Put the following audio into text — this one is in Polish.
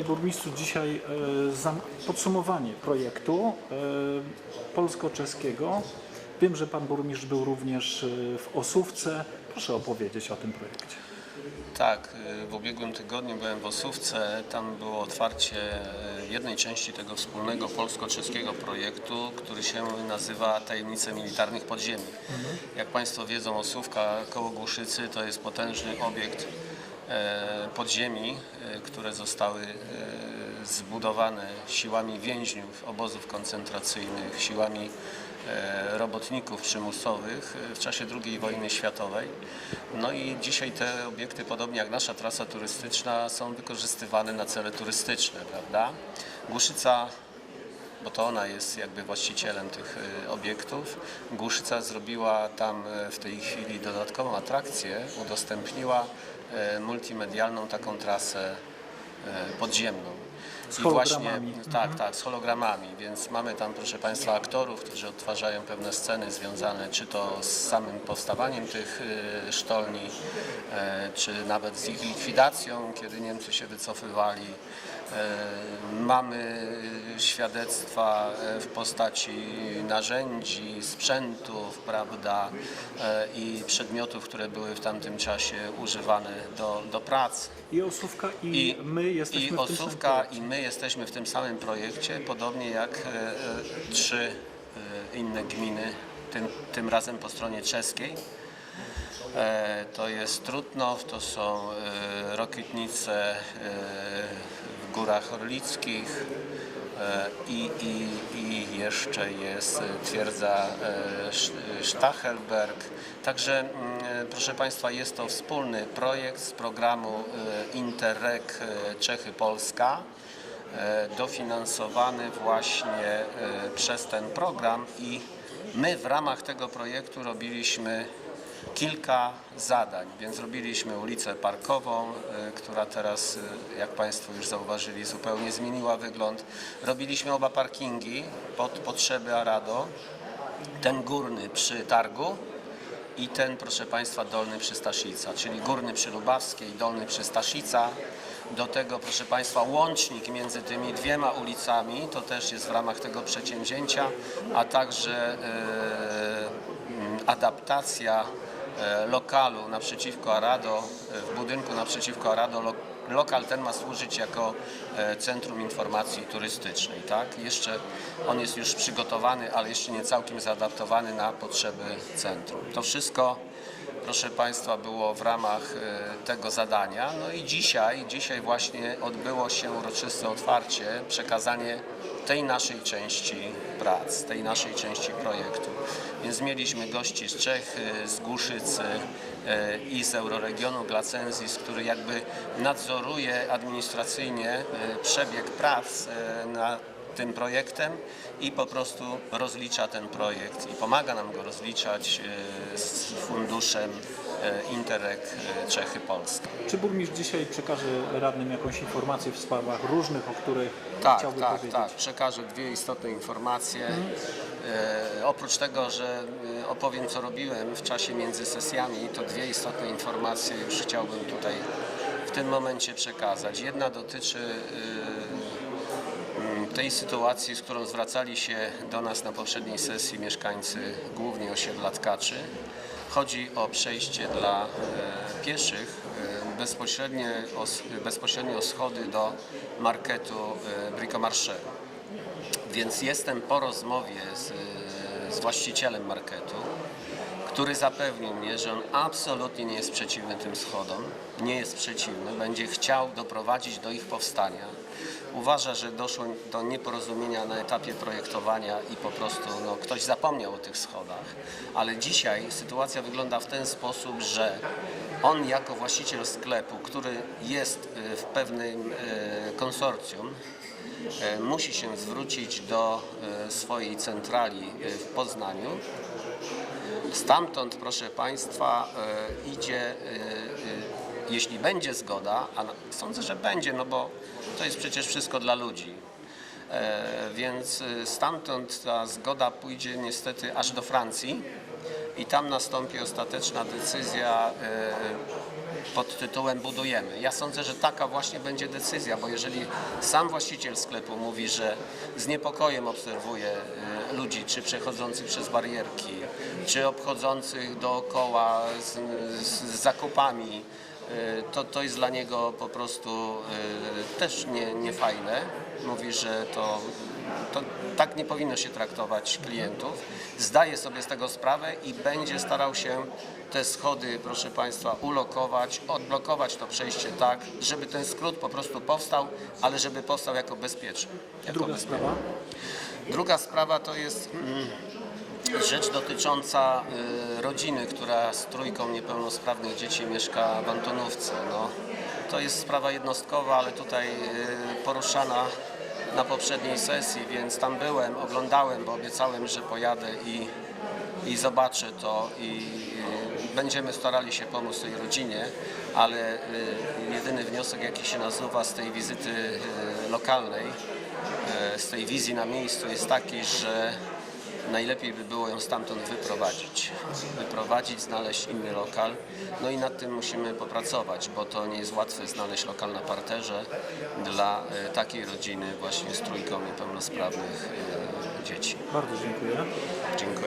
Panie burmistrzu, dzisiaj e, podsumowanie projektu e, polsko-czeskiego. Wiem, że pan burmistrz był również e, w Osówce. Proszę opowiedzieć o tym projekcie. Tak, w ubiegłym tygodniu byłem w Osówce. Tam było otwarcie jednej części tego wspólnego polsko-czeskiego projektu, który się nazywa Tajemnice Militarnych Podziemi. Jak Państwo wiedzą, Osówka koło Głuszycy to jest potężny obiekt podziemi, e, które zostały e, zbudowane siłami więźniów obozów koncentracyjnych, siłami e, robotników przymusowych e, w czasie II wojny światowej. No i dzisiaj te obiekty, podobnie jak nasza trasa turystyczna, są wykorzystywane na cele turystyczne, prawda? Głuszyca bo to ona jest jakby właścicielem tych obiektów. Głuszyca zrobiła tam w tej chwili dodatkową atrakcję, udostępniła multimedialną taką trasę y, podziemną. Z I właśnie, tak, tak, z hologramami, więc mamy tam, proszę Państwa, aktorów, którzy odtwarzają pewne sceny związane czy to z samym powstawaniem tych y, sztolni, e, czy nawet z ich likwidacją, kiedy Niemcy się wycofywali. E, Mamy świadectwa e, w postaci narzędzi, sprzętów, prawda, e, i przedmiotów, które były w tamtym czasie używane do, do pracy. I Osówka i, my jesteśmy i w tym samym Osówka projekcie. i my jesteśmy w tym samym projekcie, podobnie jak e, trzy e, inne gminy, tym, tym razem po stronie czeskiej. E, to jest Trutnow, to są e, Rokietnice e, w Górach Orlickich e, i, i, i jeszcze jest e, twierdza e, Stachelberg. Także, mm, proszę Państwa, jest to wspólny projekt z programu Interreg Czechy-Polska dofinansowany właśnie przez ten program i my w ramach tego projektu robiliśmy kilka zadań, więc robiliśmy ulicę parkową, e, która teraz, e, jak Państwo już zauważyli, zupełnie zmieniła wygląd. Robiliśmy oba parkingi pod potrzeby Arado, ten górny przy targu i ten, proszę Państwa, dolny przy Staszica, czyli górny przy Lubawskiej, dolny przy Staszica. Do tego, proszę Państwa, łącznik między tymi dwiema ulicami, to też jest w ramach tego przedsięwzięcia, a także mm, adaptacja e, lokalu naprzeciwko Arado, e, w budynku naprzeciwko Arado, lo, lokal ten ma służyć jako e, Centrum Informacji Turystycznej, tak? Jeszcze on jest już przygotowany, ale jeszcze nie całkiem zaadaptowany na potrzeby centrum. To wszystko, proszę Państwa, było w ramach tego zadania. No i dzisiaj, dzisiaj właśnie odbyło się uroczyste otwarcie, przekazanie tej naszej części prac, tej naszej części projektu. Więc mieliśmy gości z Czech, z Głuszycy e, i z Euroregionu Glacenzis, który jakby nadzoruje administracyjnie e, przebieg prac e, na tym projektem i po prostu rozlicza ten projekt i pomaga nam go rozliczać e, z funduszem e, Interreg e, Czechy-Polska. Czy burmistrz dzisiaj przekaże radnym jakąś informację w sprawach różnych, o których Tak, chciałby tak, powiedzieć? tak. Przekażę dwie istotne informacje. E, oprócz tego, że opowiem co robiłem w czasie między sesjami, to dwie istotne informacje już chciałbym tutaj w tym momencie przekazać. Jedna dotyczy tej sytuacji, z którą zwracali się do nas na poprzedniej sesji mieszkańcy głównie osiedla Tkaczy. Chodzi o przejście dla e, pieszych e, bezpośrednie, os, bezpośrednio schody do marketu e, Bricomarché. Więc jestem po rozmowie z, z właścicielem marketu, który zapewnił mnie, że on absolutnie nie jest przeciwny tym schodom, nie jest przeciwny, będzie chciał doprowadzić do ich powstania. Uważa, że doszło do nieporozumienia na etapie projektowania i po prostu no, ktoś zapomniał o tych schodach. Ale dzisiaj sytuacja wygląda w ten sposób, że on jako właściciel sklepu, który jest y, w pewnym y, konsorcjum, e, musi się zwrócić do swojej centrali w Poznaniu. Stamtąd, proszę Państwa, e, idzie, e, e, jeśli będzie zgoda, a na- sądzę, że będzie, no bo to jest przecież wszystko dla ludzi. Więc stamtąd ta zgoda pójdzie niestety aż do Francji i tam nastąpi ostateczna decyzja pod tytułem budujemy. Ja sądzę, że taka właśnie będzie decyzja, bo jeżeli sam właściciel sklepu mówi, że z niepokojem obserwuje ludzi, czy przechodzących przez barierki, czy obchodzących dookoła z, z, zakupami, y, to, to jest dla niego po prostu y, też nie, niefajne. Mówi, że to, to tak nie powinno się traktować klientów. Zdaje sobie z tego sprawę i będzie starał się te schody, proszę Państwa, ulokować, odblokować to przejście tak, żeby ten skrót po prostu powstał, ale żeby powstał jako bezpieczny. Jako Druga bezpieczny. sprawa. Druga sprawa to jest mm, rzecz dotycząca y, rodziny, która z trójką niepełnosprawnych dzieci mieszka w Antonówce. No, to jest sprawa jednostkowa, ale tutaj y, poruszana na poprzedniej sesji, więc tam byłem, oglądałem, bo obiecałem, że pojadę i, i zobaczę to i y, będziemy starali się pomóc tej rodzinie, ale jedyny wniosek, jaki się nasuwa z tej wizyty lokalnej, z tej wizji na miejscu jest taki, że najlepiej by było ją stamtąd wyprowadzić. Wyprowadzić, znaleźć inny lokal. No i nad tym musimy popracować, bo to nie jest łatwe znaleźć lokal na parterze dla e, takiej rodziny właśnie z trójką niepełnosprawnych e, dzieci. Bardzo dziękuję. Dziękuję.